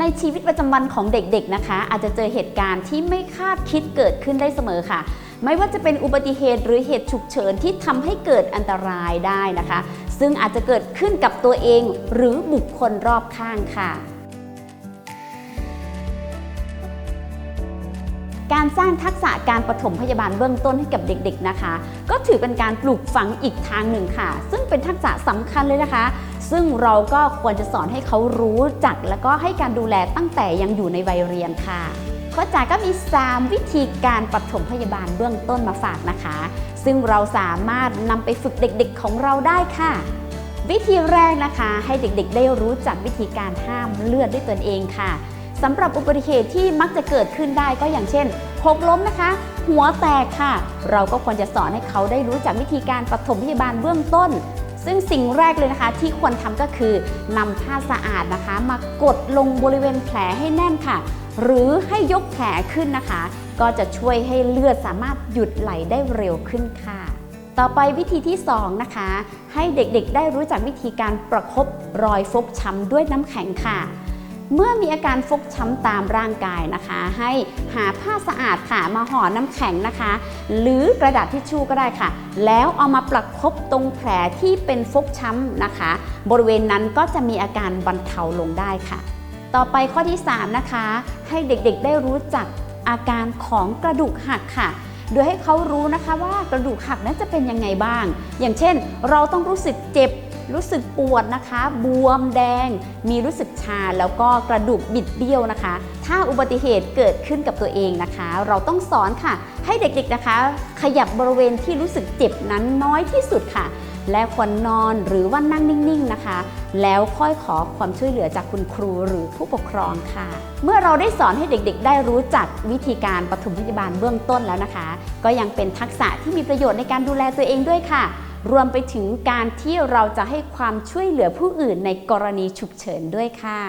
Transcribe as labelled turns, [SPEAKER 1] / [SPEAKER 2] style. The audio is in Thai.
[SPEAKER 1] ในชีวิตประจำวันของเด็กๆนะคะ อาจจะเจอเหตุการณ์ที่ไม่คาดคิดเกิดขึ้นได้เสมอค่ะ ไม่ว่าจะเป็นอุบัติเหตุหรือเหตุฉุกเฉินที่ทำให้เกิดอันตรายได้นะคะ ซึ่งอาจจะเกิดขึ้นกับตัวเองหรือบุคคลรอบข้างค่ะ การสร้างทักษะการปฐมพยาบาลเบื้องต้นให้กับเด็กๆนะคะ ก็ถือเป็นการปลูกฝังอีกทางหนึ่งค่ะ ซึ่งเป็นทักษะสำคัญเลยนะคะ ซึ่งเราก็ควรจะสอนให้เขารู้จัก แล้วก็ให้การดูแลตั้งแต่ยังอยู่ในวัยเรียนค่ะข้อจ่าก็มี 3 วิธีการปฐมพยาบาลเบื้องต้นมาฝากนะคะ ซึ่งเราสามารถนำไปฝึกเด็กๆของเราได้ค่ะ วิธีแรกนะคะ ให้เด็กๆ ได้รู้จักวิธีการห้ามเลือดด้วยตนเองค่ะ สำหรับอุบัติเหตุที่มักจะเกิดขึ้นได้ก็อย่างเช่นหกล้มนะคะ หัวแตกค่ะ เราก็ควรจะสอนให้เขาได้รู้จักวิธีการปฐมพยาบาลเบื้องต้น ซึ่งสิ่งแรกเลยนะคะ ที่ควรทำก็คือนำผ้าสะอาดนะคะ มากดลงบริเวณแผลให้แน่นค่ะ หรือให้ยกแผลขึ้นนะคะ ก็จะช่วยให้เลือดสามารถหยุดไหลได้เร็วขึ้นค่ะต่อไปวิธีที่ 2 นะคะ ให้เด็กๆ ได้รู้จักวิธีการประคบรอยฟกช้ำด้วยน้ำแข็งค่ะ เมื่อมีอาการฟกช้ำตามร่างกายนะคะ ให้หาผ้าสะอาดค่ะมาห่อน้ำแข็งนะคะ หรือกระดาษทิชชู่ก็ได้ค่ะ แล้วเอามาประคบตรงแผลที่เป็นฟกช้ำนะคะ บริเวณนั้นก็จะมีอาการบรรเทาลงได้ค่ะ ต่อไปข้อที่ 3 นะคะ ให้เด็กๆได้รู้จักอาการของกระดูกหักค่ะโดยให้เขารู้นะคะว่ากระดูกหักนั้นจะเป็นยังไงบ้าง อย่างเช่น เราต้องรู้สึกเจ็บ รู้สึกปวดนะคะ บวมแดง มีรู้สึกชาแล้วก็กระดูกบิดเบี้ยวนะคะ ถ้าอุบัติเหตุเกิดขึ้นกับตัวเองนะคะ เราต้องสอนค่ะ ให้เด็กๆนะคะ ขยับบริเวณที่รู้สึกเจ็บนั้นน้อยที่สุดค่ะ และควรนอนหรือว่านั่งนิ่งๆนะคะ แล้วค่อยขอความช่วยเหลือจากคุณครูหรือผู้ปกครองค่ะ เมื่อเราได้สอนให้เด็กๆ ได้รู้จักวิธีการปฐมพยาบาลเบื้องต้นแล้วนะคะ ก็ยังเป็นทักษะที่มีประโยชน์ในการดูแลตัวเองด้วยค่ะ รวมไปถึงการที่เราจะให้ความช่วยเหลือผู้อื่นในกรณีฉุกเฉินด้วยค่ะ